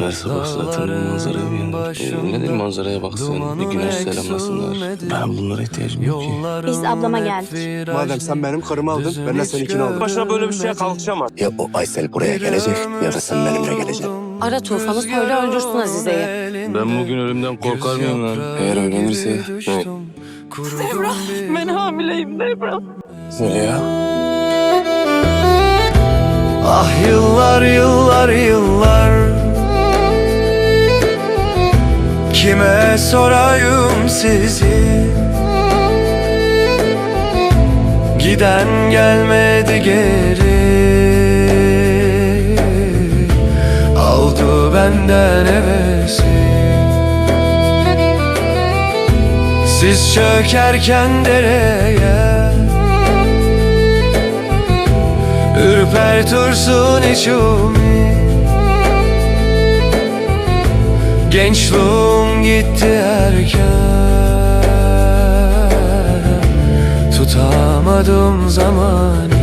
Her sabah zaten bu manzaraya uyanır. Ne diyeyim manzaraya baksın, bir güneş selamlasınlar. Ben bunlara ihtiyacım yok ki. Biz ablama geldik. Madem sen benim karımı aldın, ben de seninkini aldım. Başına böyle bir şeye kalkışamaz. Ya o Aysel buraya gelecek ya da sen benimle geleceksin. Ara Tufan'ı söyle öldürsün Azize'yi. Ben bugün ölümden korkar mıyım lan? Eğer öğrenirse ne? Ben hamileyim Devran. Zeliha. Ah yıllar yıllar yıllar Kime sorayım sizi? Giden gelmedi geri. Aldı benden hevesi. Siz çökerken dereye. Ürpertursun içimi Gençliğim gitti erken. Tutamadım zamanı